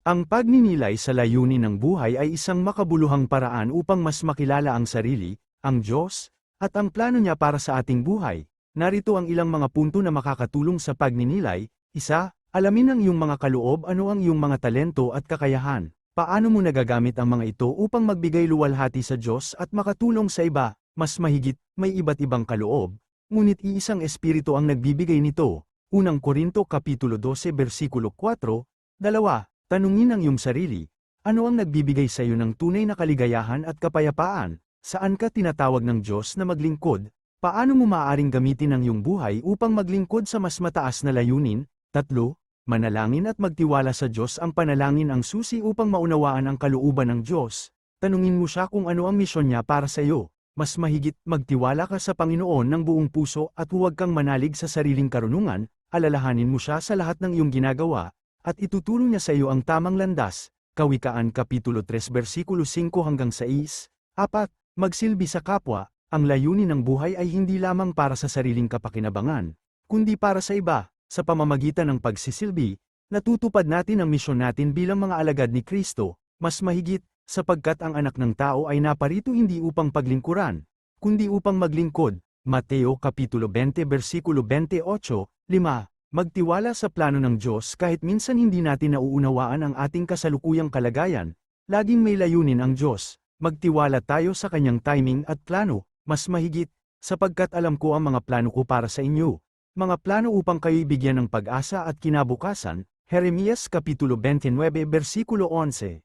Ang pagninilay sa layunin ng buhay ay isang makabuluhang paraan upang mas makilala ang sarili, ang Diyos, at ang plano niya para sa ating buhay. Narito ang ilang mga punto na makakatulong sa pagninilay. Isa, alamin ang iyong mga kaloob ano ang iyong mga talento at kakayahan. Paano mo nagagamit ang mga ito upang magbigay luwalhati sa Diyos at makatulong sa iba, mas mahigit, may iba't ibang kaloob, ngunit iisang espiritu ang nagbibigay nito. Unang Korinto Kapitulo 12 Versikulo 4, Dalawa, tanungin ang iyong sarili, ano ang nagbibigay sa iyo ng tunay na kaligayahan at kapayapaan? Saan ka tinatawag ng Diyos na maglingkod? Paano mo maaaring gamitin ang iyong buhay upang maglingkod sa mas mataas na layunin? Tatlo, manalangin at magtiwala sa Diyos ang panalangin ang susi upang maunawaan ang kalooban ng Diyos. Tanungin mo siya kung ano ang misyon niya para sa iyo. Mas mahigit, magtiwala ka sa Panginoon ng buong puso at huwag kang manalig sa sariling karunungan, alalahanin mo siya sa lahat ng iyong ginagawa, at ituturo niya sa iyo ang tamang landas. Kawikaan Kapitulo 3 versikulo 5 hanggang 6, 4, magsilbi sa kapwa, ang layunin ng buhay ay hindi lamang para sa sariling kapakinabangan, kundi para sa iba, sa pamamagitan ng pagsisilbi, natutupad natin ang misyon natin bilang mga alagad ni Kristo, mas mahigit, sapagkat ang anak ng tao ay naparito hindi upang paglingkuran, kundi upang maglingkod. Mateo Kapitulo 20 versikulo 28, 5, Magtiwala sa plano ng Diyos kahit minsan hindi natin nauunawaan ang ating kasalukuyang kalagayan, laging may layunin ang Diyos. Magtiwala tayo sa kanyang timing at plano, mas mahigit, sapagkat alam ko ang mga plano ko para sa inyo. Mga plano upang kayo'y bigyan ng pag-asa at kinabukasan, Jeremias Kapitulo 29 versikulo 11.